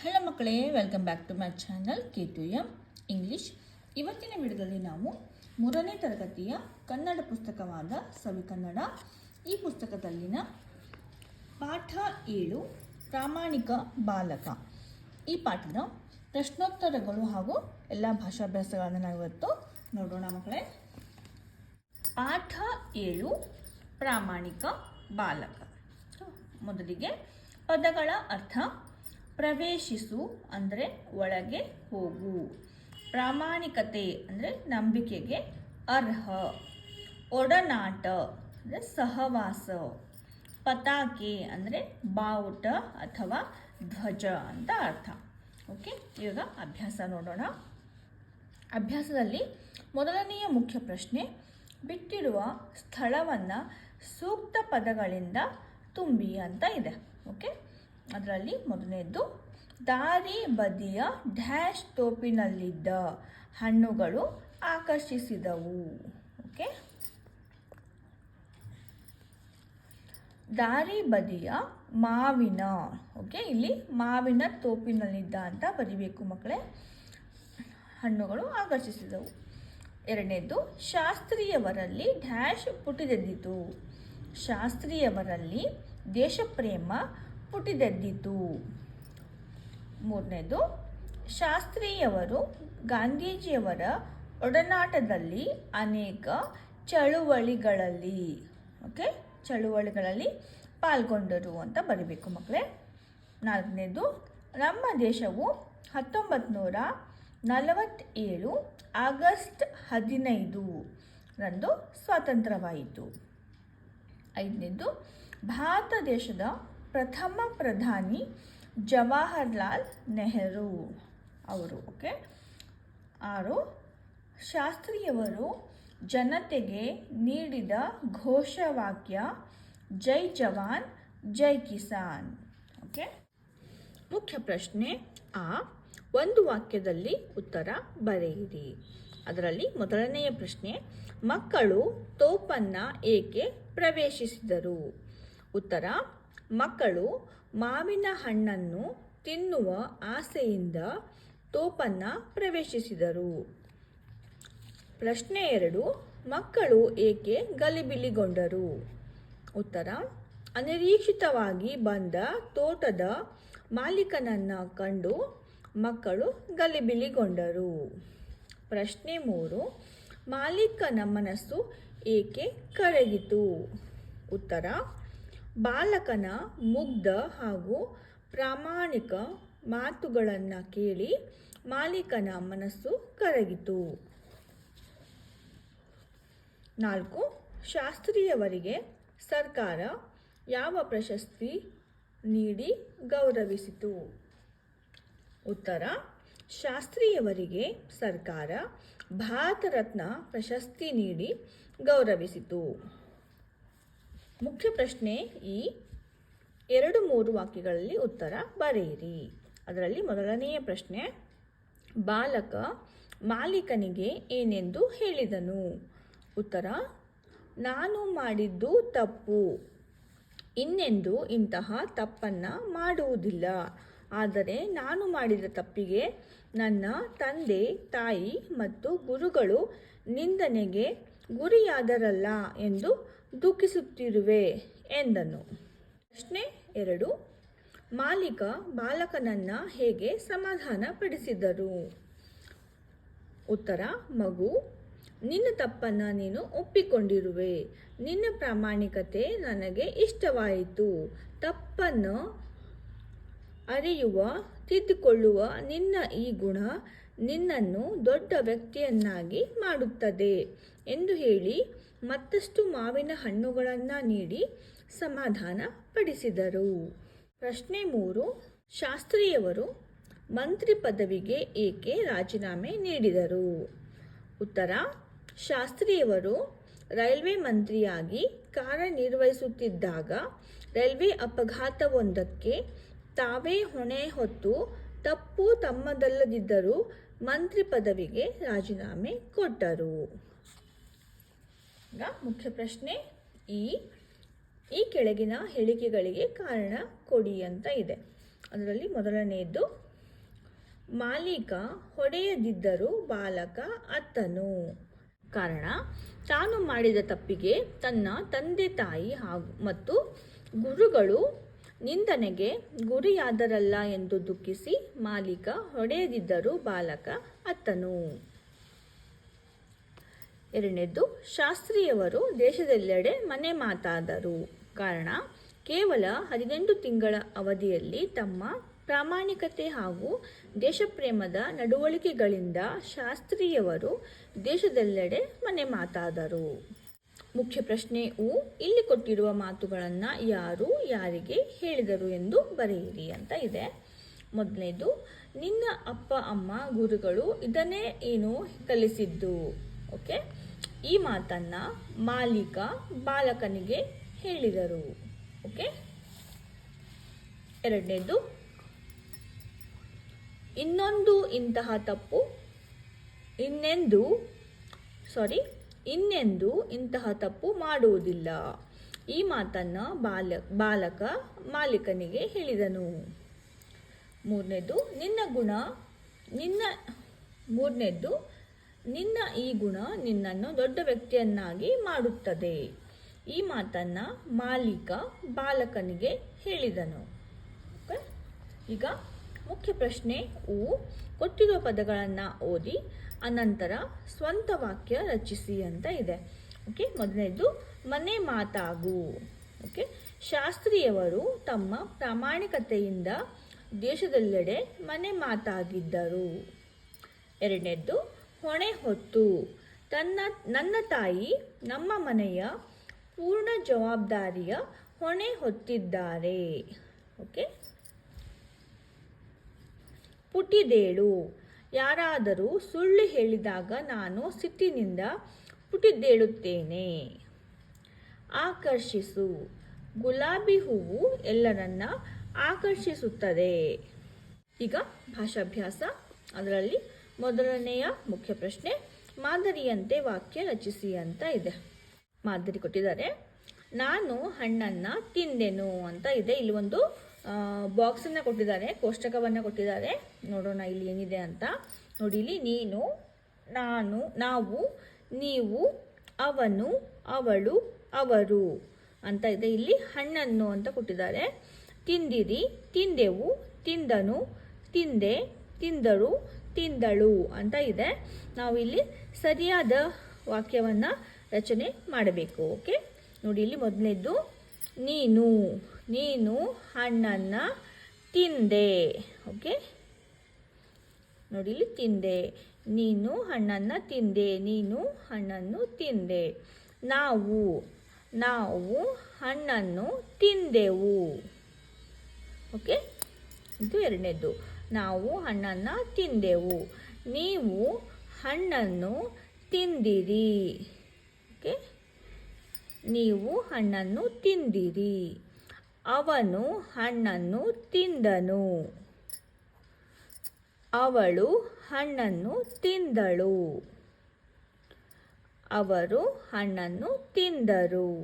Hello ಮಕ್ಕಳೇ welcome back to my channel K two M English ಇವತ್ತಿನ ವಿಡಿಯೋದಲ್ಲಿ ನಾವು ಮೂರನೇ ತರಗತಿಯ ಕನ್ನಡ ಪುಸ್ತಕವಾದ ಸವಿ ಕನ್ನಡ. ಈ ಪುಸ್ತಕದಲ್ಲಿನ ಪಾಠ ಏಳು, ಪ್ರಾಮಾಣಿಕ ಬಾಲಕ. ಈ ಪಾಠದ ಪ್ರಶ್ನೋತ್ತರಗಳು ಹಾಗೂ ಎಲ್ಲ ಭಾಷಾಭ್ಯಾಸಗಳನ್ನು ನಾವು ಇವತ್ತು ನೋಡೋಣ ಮಕ್ಕಳೇ. ಪಾಠ ಏಳು, ಪ್ರಾಮಾಣಿಕ ಬಾಲಕ. ಮೊದಲಿಗೆ ಪದಗಳ ಅರ್ಥ. ಪ್ರವೇಶಿಸು ಅಂದರೆ ಒಳಗೆ ಹೋಗು. ಪ್ರಾಮಾಣಿಕತೆ ಅಂದರೆ ನಂಬಿಕೆಗೆ ಅರ್ಹ. ಒಡನಾಟ ಅಂದರೆ ಸಹವಾಸ. ಪತಾಕೆ ಅಂದರೆ ಬಾವುಟ ಅಥವಾ ಧ್ವಜ ಅಂತ ಅರ್ಥ. ಓಕೆ ಇವಾಗ ಅಭ್ಯಾಸ ನೋಡೋಣ. ಅಭ್ಯಾಸದಲ್ಲಿ ಮೊದಲನೆಯ ಮುಖ್ಯ ಪ್ರಶ್ನೆ, ಬಿಟ್ಟಿರುವ ಸ್ಥಳವನ್ನು ಸೂಕ್ತ ಪದಗಳಿಂದ ತುಂಬಿ ಅಂತ ಇದೆ. ಓಕೆ ಅದರಲ್ಲಿ ಮೊದಲನೇದ್ದು, ದಾರಿ ಬದಿಯ ಡ್ಯಾಶ್ ತೋಪಿನಲ್ಲಿದ್ದ ಹಣ್ಣುಗಳು ಆಕರ್ಷಿಸಿದವು. ಓಕೆ? ದಾರಿ ಬದಿಯ ಮಾವಿನ, ಓಕೆ? ಇಲ್ಲಿ ಮಾವಿನ ತೋಪಿನಲ್ಲಿದ್ದ ಅಂತ ಬರಿಬೇಕು ಮಕ್ಕಳೇ. ಹಣ್ಣುಗಳು ಆಕರ್ಷಿಸಿದವು. ಎರಡನೇದು ಶಾಸ್ತ್ರೀಯವರಲ್ಲಿ ಡ್ಯಾಶ್ ಪುಟಿದೆದ್ದಿತು. ಶಾಸ್ತ್ರೀಯವರಲ್ಲಿ ದೇಶಪ್ರೇಮ ಪುಟಿದೆದ್ದಿತು ಮೂರನೇದು, ಶಾಸ್ತ್ರಿಯವರು ಗಾಂಧೀಜಿಯವರ ಒಡನಾಟದಲ್ಲಿ ಅನೇಕ ಚಳುವಳಿಗಳಲ್ಲಿ, ಓಕೆ, ಚಳುವಳಿಗಳಲ್ಲಿ ಪಾಲ್ಗೊಂಡರು ಅಂತ ಬರೀಬೇಕು ಮಕ್ಕಳೇ. ನಾಲ್ಕನೇದು, ನಮ್ಮ ದೇಶವು ಹತ್ತೊಂಬತ್ತು ನೂರ ನಲವತ್ತೇಳು ಆಗಸ್ಟ್ ಹದಿನೈದು ರಂದು ಸ್ವಾತಂತ್ರ್ಯವಾಯಿತು. ಐದನೇದು, ಭಾರತ ದೇಶದ ಪ್ರಥಮ ಪ್ರಧಾನಿ ಜವಾಹರ್ಲಾಲ್ ನೆಹರು ಅವರು ಓಕೆ ಆರು, ಶಾಸ್ತ್ರಿಯವರು ಜನತೆಗೆ ನೀಡಿದ ಘೋಷವಾಕ್ಯ, ಜೈ ಜವಾನ್, ಜೈ ಕಿಸಾನ್ ಓಕೆ ಮುಖ್ಯ ಪ್ರಶ್ನೆ, ಆ ಒಂದು ವಾಕ್ಯದಲ್ಲಿ ಉತ್ತರ ಬರೆಯಿರಿ. ಅದರಲ್ಲಿ ಮೊದಲನೆಯ ಪ್ರಶ್ನೆ, ಮಕ್ಕಳು ತೋಪನ್ನ ಏಕೆ ಪ್ರವೇಶಿಸಿದರು? ಉತ್ತರ ಮಕ್ಕಳು ಮಾವಿನ ಹಣ್ಣನ್ನು ತಿನ್ನುವ ಆಸೆಯಿಂದ ತೋಪನ್ನ ಪ್ರವೇಶಿಸಿದರು. ಪ್ರಶ್ನೆ ಎರಡು, ಮಕ್ಕಳು ಏಕೆ ಗಲಿಬಿಲಿಗೊಂಡರು? ಉತ್ತರ, ಅನಿರೀಕ್ಷಿತವಾಗಿ ಬಂದ ತೋಟದ ಮಾಲೀಕನನ್ನು ಕಂಡು ಮಕ್ಕಳು ಗಲಿಬಿಲಿಗೊಂಡರು. ಪ್ರಶ್ನೆ ಮೂರು, ಮಾಲೀಕನ ಮನಸ್ಸು ಏಕೆ ಕರಗಿತು? ಉತ್ತರ ಬಾಲಕನ ಮುಗ್ಧ ಹಾಗೂ ಪ್ರಾಮಾಣಿಕ ಮಾತುಗಳನ್ನು ಕೇಳಿ ಮಾಲೀಕನ ಮನಸ್ಸು ಕರಗಿತು. ನಾಲ್ಕು, ಶಾಸ್ತ್ರಿಯವರಿಗೆ ಸರ್ಕಾರ ಯಾವ ಪ್ರಶಸ್ತಿ ನೀಡಿ ಗೌರವಿಸಿತು? ಉತ್ತರ, ಶಾಸ್ತ್ರಿಯವರಿಗೆ ಸರ್ಕಾರ ಭಾರತ ರತ್ನ ಪ್ರಶಸ್ತಿ ನೀಡಿ ಗೌರವಿಸಿತು. ಮುಖ್ಯ ಪ್ರಶ್ನೆ ಈ ಎರಡು ಮೂರು ವಾಕ್ಯಗಳಲ್ಲಿ ಉತ್ತರ ಬರೆಯಿರಿ. ಅದರಲ್ಲಿ ಮೊದಲನೆಯ ಪ್ರಶ್ನೆ, ಬಾಲಕ ಮಾಲೀಕನಿಗೆ ಏನೆಂದು ಹೇಳಿದನು? ಉತ್ತರ, ನಾನು ಮಾಡಿದ್ದು ತಪ್ಪು. ಇನ್ನೆಂದು ಇಂತಹ ತಪ್ಪನ್ನು ಮಾಡುವುದಿಲ್ಲ. ಆದರೆ ನಾನು ಮಾಡಿದ ತಪ್ಪಿಗೆ ನನ್ನ ತಂದೆ, ತಾಯಿ ಮತ್ತು ಗುರುಗಳು ನಿಂದನೆಗೆ ಗುರಿಯಾದರಲ್ಲ ಎಂದು ದುಃಖಿಸುತ್ತಿರುವೆ ಎಂದನು. ಪ್ರಶ್ನೆ ಎರಡು. ಮಾಲೀಕ ಬಾಲಕನನ್ನ ಹೇಗೆ ಸಮಾಧಾನ ಪಡಿಸಿದರು ಉತ್ತರ, ಮಗು, ನಿನ್ನ ತಪ್ಪನ್ನು ನೀನು ಒಪ್ಪಿಕೊಂಡಿರುವೆ. ನಿನ್ನ ಪ್ರಾಮಾಣಿಕತೆ ನನಗೆ ಇಷ್ಟವಾಯಿತು. ತಪ್ಪನ್ನು ಅರಿಯುವ, ತಿದ್ದುಕೊಳ್ಳುವ ನಿನ್ನ ಈ ಗುಣ ನಿನ್ನನ್ನು ದೊಡ್ಡ ವ್ಯಕ್ತಿಯನ್ನಾಗಿ ಮಾಡುತ್ತದೆ ಎಂದು ಹೇಳಿ ಮತ್ತಷ್ಟು ಮಾವಿನ ಹಣ್ಣುಗಳನ್ನು ನೀಡಿ ಸಮಾಧಾನ ಪಡಿಸಿದರು. ಪ್ರಶ್ನೆ ಮೂರು, ಶಾಸ್ತ್ರಿಯವರು ಮಂತ್ರಿ ಪದವಿಗೆ ಏಕೆ ರಾಜೀನಾಮೆ ನೀಡಿದರು? ಉತ್ತರ, ಶಾಸ್ತ್ರಿಯವರು ರೈಲ್ವೆ ಮಂತ್ರಿಯಾಗಿ ಕಾರ್ಯನಿರ್ವಹಿಸುತ್ತಿದ್ದಾಗ ರೈಲ್ವೆ ಅಪಘಾತವೊಂದಕ್ಕೆ ತಾವೇ ಹೊಣೆ ಹೊತ್ತು ತಪ್ಪು ತಮ್ಮದಲ್ಲದಿದ್ದರೂ ಮಂತ್ರಿ ಪದವಿಗೆ ರಾಜೀನಾಮೆ ಕೊಟ್ಟರು. ಮುಖ್ಯ ಪ್ರಶ್ನೆ ಈ. ಈ ಕೆಳಗಿನ ಹೇಳಿಕೆಗಳಿಗೆ ಕಾರಣ ಕೊಡಿ ಅಂತ ಇದೆ. ಅದರಲ್ಲಿ ಮೊದಲನೆಯದ್ದು, ಮಾಲೀಕ ಹೊಡೆಯದಿದ್ದರೂ ಬಾಲಕ ಅತ್ತನು. ಕಾರಣ, ತಾನು ಮಾಡಿದ ತಪ್ಪಿಗೆ ತನ್ನ ತಂದೆ ತಾಯಿ ಹಾಗೂ ಮತ್ತು ಗುರುಗಳು ನಿಂದನೆಗೆ ಗುರಿಯಾದರಲ್ಲ ಎಂದು ದುಃಖಿಸಿ ಮಾಲೀಕ ಹೊಡೆಯದಿದ್ದರೂ ಬಾಲಕ ಅತ್ತನು. ಎರಡನೇದ್ದು ಶಾಸ್ತ್ರಿಯವರು ದೇಶದೆಲ್ಲೆಡೆ ಮನೆ ಮಾತಾದರು. ಕಾರಣ, ಕೇವಲ ಹದಿನೆಂಟು ತಿಂಗಳ ಅವಧಿಯಲ್ಲಿ ತಮ್ಮ ಪ್ರಾಮಾಣಿಕತೆ ಹಾಗೂ ದೇಶಪ್ರೇಮದ ನಡವಳಿಕೆಗಳಿಂದ ಶಾಸ್ತ್ರಿಯವರು ದೇಶದೆಲ್ಲೆಡೆ ಮನೆ ಮಾತಾದರು. ಮುಖ್ಯ ಪ್ರಶ್ನೆ, ಉ, ಇಲ್ಲಿ ಕೊಟ್ಟಿರುವ ಮಾತುಗಳನ್ನು ಯಾರು, ಯಾರಿಗೆ ಹೇಳಿದರು ಎಂದು ಬರೆಯಿರಿ ಅಂತ ಇದೆ. ಮೊದಲನೇದು, ನಿನ್ನ ಅಪ್ಪ, ಅಮ್ಮ, ಗುರುಗಳು ಇದನ್ನೇ ಏನು ಕಲಿಸಿದ್ದು? ಓಕೆ. ಈ ಮಾತನ್ನ ಮಾಲೀಕ ಬಾಲಕನಿಗೆ ಹೇಳಿದರು. ಓಕೆ? ಎರಡನೇದು, ಇನ್ನೊಂದು ಇಂತಹ ತಪ್ಪು, ಇನ್ನೆಂದು ಸಾರಿ ಇನ್ನೆಂದು ಇಂತಹ ತಪ್ಪು ಮಾಡುವುದಿಲ್ಲ. ಈ ಮಾತನ್ನ ಬಾಲ, ಬಾಲಕ ಮಾಲೀಕನಿಗೆ ಹೇಳಿದನು. ಮೂರನೇದು, ನಿನ್ನ ಗುಣ, ನಿನ್ನ ಮೂರನೇದ್ದು ನಿನ್ನ ಈ ಗುಣ ನಿನ್ನನ್ನು ದೊಡ್ಡ ವ್ಯಕ್ತಿಯನ್ನಾಗಿ ಮಾಡುತ್ತದೆ. ಈ ಮಾತನ್ನ ಮಾಲೀಕ ಬಾಲಕನಿಗೆ ಹೇಳಿದನು. ಈಗ ಮುಖ್ಯ ಪ್ರಶ್ನೆ, ಉ, ಕೊಟ್ಟಿರುವ ಪದಗಳನ್ನು ಓದಿ, ಅನಂತರ ಸ್ವಂತ ವಾಕ್ಯ ರಚಿಸಿ ಅಂತ ಇದೆ. ಓಕೆ? ಮೊದಲನೇದು, ಮನೆ ಮಾತಾಗು. ಓಕೆ? ಶಾಸ್ತ್ರಿಯವರು ತಮ್ಮ ಪ್ರಾಮಾಣಿಕತೆಯಿಂದ ದೇಶದೆಲ್ಲೆಡೆ ಮನೆ ಮಾತಾಗಿದ್ದರು. ಎರಡನೇದ್ದು ಹೊಣೆ ಹೊತ್ತು. ತನ್ನ, ನನ್ನ ತಾಯಿ ನಮ್ಮ ಮನೆಯ ಪೂರ್ಣ ಜವಾಬ್ದಾರಿಯ ಹೊಣೆ ಹೊತ್ತಿದ್ದಾರೆ. ಓಕೆ? ಪುಟಿದೇಳು, ಯಾರಾದರೂ ಸುಳ್ಳು ಹೇಳಿದಾಗ ನಾನು ಸಿಟ್ಟಿನಿಂದ ಪುಟಿದೇಳುತ್ತೇನೆ. ಆಕರ್ಷಿಸು. ಗುಲಾಬಿ ಹೂವು ಎಲ್ಲರನ್ನ ಆಕರ್ಷಿಸುತ್ತದೆ. ಈಗ ಭಾಷಾಭ್ಯಾಸ, ಅದರಲ್ಲಿ ಮೊದಲನೆಯ ಮುಖ್ಯ ಪ್ರಶ್ನೆ, ಮಾದರಿಯಂತೆ ವಾಕ್ಯ ರಚಿಸಿ ಅಂತ ಇದೆ. ಮಾದರಿ ಕೊಟ್ಟಿದ್ದಾರೆ. ನಾನು ಹಣ್ಣನ್ನು ತಿಂದೆನು ಅಂತ ಇದೆ. ಇಲ್ಲಿ ಒಂದು ಬಾಕ್ಸನ್ನು ಕೊಟ್ಟಿದ್ದಾರೆ, ಕೋಷ್ಟಕವನ್ನು ಕೊಟ್ಟಿದ್ದಾರೆ. ನೋಡೋಣ ಇಲ್ಲಿ ಏನಿದೆ ಅಂತ. ನೋಡಿ, ಇಲ್ಲಿ ನೀನು, ನಾನು, ನಾವು, ನೀವು, ಅವನು, ಅವಳು, ಅವರು ಅಂತ ಇದೆ. ಇಲ್ಲಿ ಹಣ್ಣನ್ನು ಅಂತ ಕೊಟ್ಟಿದ್ದಾರೆ. ತಿಂದಿರಿ, ತಿಂದೆವು, ತಿಂದನು, ತಿಂದೆ, ತಿಂದರು ತಿಂದಳು ಅಂತ ಇದೆ. ನಾವು ಇಲ್ಲಿ ಸರಿಯಾದ ವಾಕ್ಯವನ್ನು ರಚನೆ ಮಾಡಬೇಕು, ಓಕೆ? ನೋಡಿ, ಇಲ್ಲಿ ಮೊದಲನೇದ್ದು, ನೀನು ನೀನು ಹಣ್ಣನ್ನು ತಿಂದೆ, ಓಕೆ? ನೋಡಿ, ಇಲ್ಲಿ ತಿಂದೆ, ನೀನು ಹಣ್ಣನ್ನು ತಿಂದೆ, ನೀನು ಹಣ್ಣನ್ನು ತಿಂದೆ. ನಾವು ನಾವು ಹಣ್ಣನ್ನು ತಿಂದೆವು, ಓಕೆ? ಇದು ಎರಡನೇದು ನಾವು ಹಣ್ಣನ್ನು ತಿಂದೆವು. ನೀವು ಹಣ್ಣನ್ನು ತಿಂದಿರಿ. ಓಕೆ? ನೀವು ಹಣ್ಣನ್ನು ತಿಂದಿರಿ. ಅವನು ಹಣ್ಣನ್ನು ತಿಂದನು. ಅವಳು ಹಣ್ಣನ್ನು ತಿಂದಳು. ಅವರು ಹಣ್ಣನ್ನು ತಿಂದರು.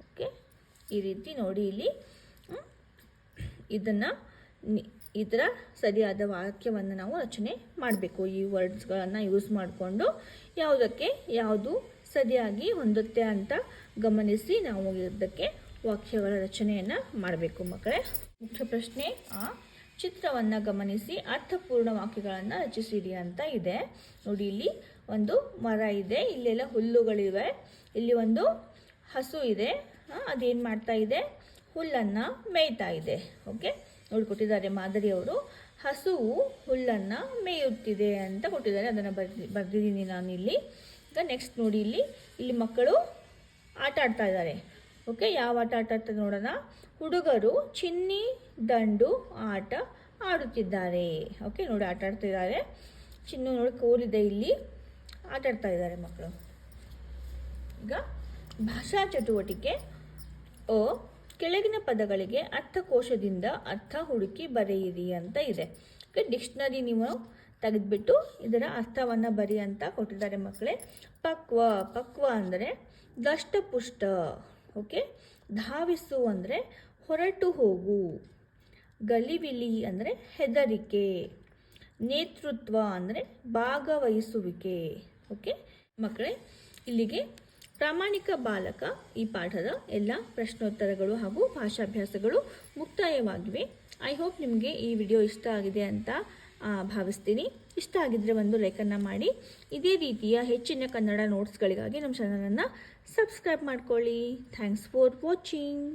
ಓಕೆ? ಈ ರೀತಿ ನೋಡಿ ಇಲ್ಲಿ ಇದನ್ನು ಇದರ ಸರಿಯಾದ ವಾಕ್ಯವನ್ನು ನಾವು ರಚನೆ ಮಾಡಬೇಕು. ಈ ವರ್ಡ್ಸ್ಗಳನ್ನು ಯೂಸ್ ಮಾಡಿಕೊಂಡು ಯಾವುದಕ್ಕೆ ಯಾವುದು ಸರಿಯಾಗಿ ಹೊಂದುತ್ತೆ ಅಂತ ಗಮನಿಸಿ ನಾವು ಇದಕ್ಕೆ ವಾಕ್ಯಗಳ ರಚನೆಯನ್ನು ಮಾಡಬೇಕು ಮಕ್ಕಳೇ. ಮುಖ್ಯ ಪ್ರಶ್ನೆ ಆ, ಚಿತ್ರವನ್ನು ಗಮನಿಸಿ ಅರ್ಥಪೂರ್ಣ ವಾಕ್ಯಗಳನ್ನು ರಚಿಸಿರಿ ಅಂತ ಇದೆ. ನೋಡಿ, ಇಲ್ಲಿ ಒಂದು ಮರ ಇದೆ, ಇಲ್ಲೆಲ್ಲ ಹುಲ್ಲುಗಳಿವೆ, ಇಲ್ಲಿ ಒಂದು ಹಸು ಇದೆ ಅದೇನು ಮಾಡ್ತಾ ಇದೆ? ಹುಲ್ಲನ್ನು ಮೇಯ್ತಾ ಇದೆ, ಓಕೆ? ನೋಡಿ ಕೊಟ್ಟಿದ್ದಾರೆ ಮಾದರಿಯವರು. ಹಸುವು ಹುಲ್ಲನ್ನು ಮೇಯುತ್ತಿದೆ ಅಂತ ಕೊಟ್ಟಿದ್ದಾರೆ. ಅದನ್ನು ಬರ್ದಿ, ಬರ್ದಿದ್ದೀನಿ ನಾನು ಇಲ್ಲಿ ಈಗ ನೆಕ್ಸ್ಟ್ ನೋಡಿ ಇಲ್ಲಿ ಇಲ್ಲಿ ಮಕ್ಕಳು ಆಟ ಆಡ್ತಾ ಇದ್ದಾರೆ. ಓಕೆ ಯಾವ ಆಟ ಆಟ ಆಡ್ತಾ ನೋಡೋಣ. ಹುಡುಗರು ಚಿನ್ನಿ, ದಂಡು ಆಟ ಆಡುತ್ತಿದ್ದಾರೆ. ಓಕೆ ನೋಡಿ ಆಟ ಆಡ್ತಿದ್ದಾರೆ ಚಿನ್ನು ನೋಡಿ ಕೋಲಿದೆ ಇಲ್ಲಿ. ಆಟ ಆಡ್ತಾ ಇದ್ದಾರೆ ಮಕ್ಕಳು. ಈಗ ಭಾಷಾ ಚಟುವಟಿಕೆ ಅ ಕೆಳಗಿನ ಪದಗಳಿಗೆ ಅರ್ಥಕೋಶದಿಂದ ಅರ್ಥ ಹುಡುಕಿ ಬರೆಯಿರಿ ಅಂತ ಇದೆ. ಡಿಕ್ಷನರಿ ನೀವು ತೆಗೆದುಬಿಟ್ಟು ಇದರ ಅರ್ಥವನ್ನು ಬರಿ ಅಂತ ಕೊಟ್ಟಿದ್ದಾರೆ ಮಕ್ಕಳೇ. ಪಕ್ವ ಪಕ್ವ ಅಂದರೆ ದಷ್ಟಪುಷ್ಟ ಓಕೆ? ಧಾವಿಸು ಅಂದರೆ ಹೊರಟು ಹೋಗು. ಗಲಿವಿಲಿ ಅಂದರೆ ಹೆದರಿಕೆ. ನೇತೃತ್ವ ಅಂದರೆ ಭಾಗವಹಿಸುವಿಕೆ. ಓಕೆ, ಮಕ್ಕಳೇ, ಇಲ್ಲಿಗೆ ಪ್ರಾಮಾಣಿಕ ಬಾಲಕ ಈ ಪಾಠದ ಎಲ್ಲ ಪ್ರಶ್ನೋತ್ತರಗಳು ಹಾಗೂ ಭಾಷಾಭ್ಯಾಸಗಳು ಮುಕ್ತಾಯವಾಗಿವೆ. ಐ ಹೋಪ್ ನಿಮಗೆ ಈ ವಿಡಿಯೋ ಇಷ್ಟ ಆಗಿದೆ ಅಂತ ಭಾವಿಸ್ತೀನಿ. ಇಷ್ಟ ಆಗಿದ್ದರೆ ಒಂದು ಲೈಕನ್ನ ಮಾಡಿ. ಇದೇ ರೀತಿಯ ಹೆಚ್ಚಿನ ಕನ್ನಡ ನೋಟ್ಸ್ಗಳಿಗಾಗಿ ನಮ್ಮ ಚಾನಲನ್ನು ಸಬ್ಸ್ಕ್ರೈಬ್ ಮಾಡ್ಕೊಳ್ಳಿ. Thanks for watching